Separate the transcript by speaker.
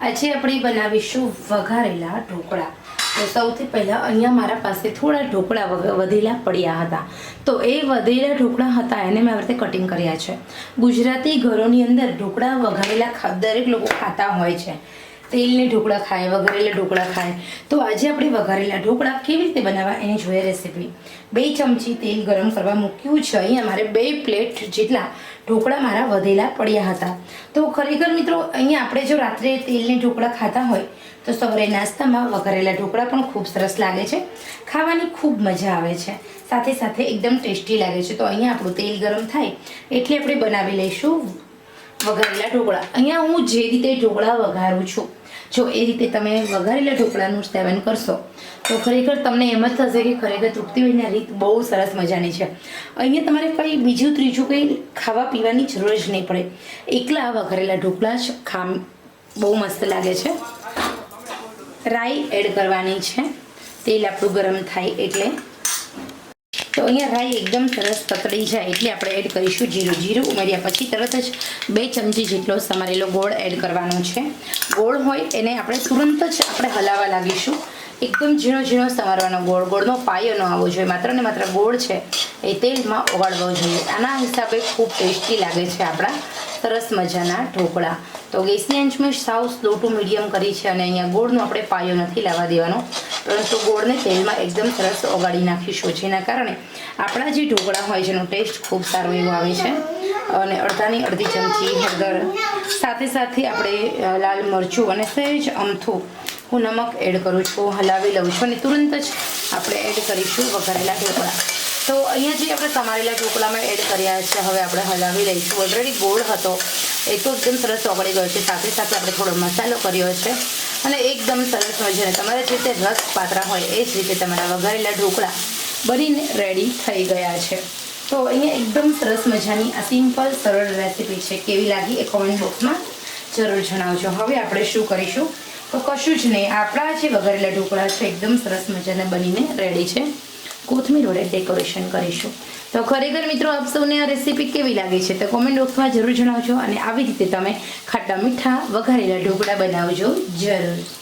Speaker 1: આજે આપણે બનાવીશું વઘારેલા ઢોકળા. તો સૌથી પહેલાં અહીંયા મારા પાસે થોડા ઢોકળા વધેલા પડ્યા હતા. તો એ વધેલા ઢોકળા હતા, એને મેં આવી કટિંગ કર્યા છે. ગુજરાતી ઘરોની અંદર ઢોકળા વઘારેલા દરેક લોકો ખાતા હોય છે. તેલને ઢોકળા ખાય, વઘારેલા ઢોકળા ખાય. તો આજે આપણે વઘારેલા ઢોકળા કેવી રીતે બનાવવા એની જોઈએ રેસીપી બે ચમચી તેલ ગરમ કરવા મૂક્યું છે. અહીંયા મારે બે પ્લેટ જેટલા ઢોકળા મારા વધેલા પડ્યા હતા. તો ખરેખર મિત્રો, અહીંયા આપણે જો રાત્રે તેલની ઢોકળા ખાતા હોય, તો સવારે નાસ્તામાં વઘારેલા ઢોકળા પણ ખૂબ સરસ લાગે છે. ખાવાની ખૂબ મજા આવે છે. સાથે સાથે એકદમ ટેસ્ટી લાગે છે. તો અહીંયા આપણું તેલ ગરમ થાય એટલે આપણે બનાવી લઈશું વઘારેલા ઢોકળા. અહીંયા હું જે રીતે ઢોકળા વઘારું છું જો એ રીતે તમે વઘારેલા ઢોકળાનું સેવન કરશો, તો ખરેખર તમને એમ જ થશે કે ખરેખર તૃપ્તિબેનની આ રીત બહુ સરસ મજાની છે. અહીંયા તમારે કંઈ બીજું ત્રીજું કંઈ ખાવા પીવાની જરૂર જ નહીં પડે. એકલા વઘારેલા ઢોકળા જ ખામ બહુ મસ્ત લાગે છે. રાઈ એડ કરવાની છે. તેલ આપણું ગરમ થાય એટલે તો અહીંયા રાઈ એકદમ સરસ તતળી જાય એટલે આપણે એડ કરીશું જીરું. જીરું ઉમેર્યા પછી તરત જ બે ચમચી જેટલો સમારેલો ગોળ એડ કરવાનો છે. ગોળ હોય એને આપણે તુરંત જ આપણે હલાવવા લાગીશું. એકદમ ઝીણો ઝીણો સમારવાનો ગોળ. ગોળનો પાયો ન આવવો જોઈએ. માત્ર ને માત્ર ગોળ છે એ તેલમાં ઓગાળવો જોઈએ. આના હિસાબે ખૂબ ટેસ્ટી લાગે છે આપણા સરસ મજાના ઢોકળા. તો ગેસની આંચ સાવ સ્લો ટુ મીડિયમ કરી છે અને અહીંયા ગોળનો આપણે પાયો નથી લાવવા દેવાનો. પરંતુ ગોળને તેલમાં એકદમ સરસ ઓગાળી નાખીશું, જેના કારણે આપણા જે ઢોકળા હોય છે એનો ટેસ્ટ ખૂબ સારો એવો આવે છે. અને અડધાની અડધી ચમચી હળદર. સાથે સાથે આપણે લાલ મરચું અને સહેજ અમથું હું નમક એડ કરું છું, હલાવી લઉં છું અને તુરંત જ આપણે એડ કરીશું વઘારેલા ઢોકળા. તો અહીંયા જે આપણે સમારેલા ઢોકળામાં એડ કર્યા છે, હવે આપણે હલાવી લઈશું. ઓલરેડી ગોળ હતો. એ તો એકદમ સરસ ઓગળી ગયો છે. સાથે સાથે આપણે થોડો મસાલો કર્યો છે. અને એકદમ સરસ મજાને તમારે જે રીતે રસ પાત્રા હોય, એ જ રીતે તમારા વઘારેલા ઢોકળા બનીને રેડી થઈ ગયા છે. તો અહીંયા એકદમ સરસ મજાની આ સિમ્પલ સરળ રેસીપી છે. કેવી લાગી એ કોમેન્ટ બોક્સમાં જરૂર જણાવજો. હવે આપણે શું કરીશું? તો કશું જ નહીં. આપણા જે વઘારેલા ઢોકળા છે, એકદમ સરસ મજાના બનીને રેડી છે. કોથમીર વડે ડેકોરેશન કરીશું. તો ખરેખર મિત્રો, આપ સૌને આ રેસીપી કેવી લાગે છે તો કોમેન્ટ બોક્સમાં જરૂર જણાવજો અને આવી રીતે તમે ખાટા મીઠા વઘારેલા ઢોકળા બનાવજો જરૂર.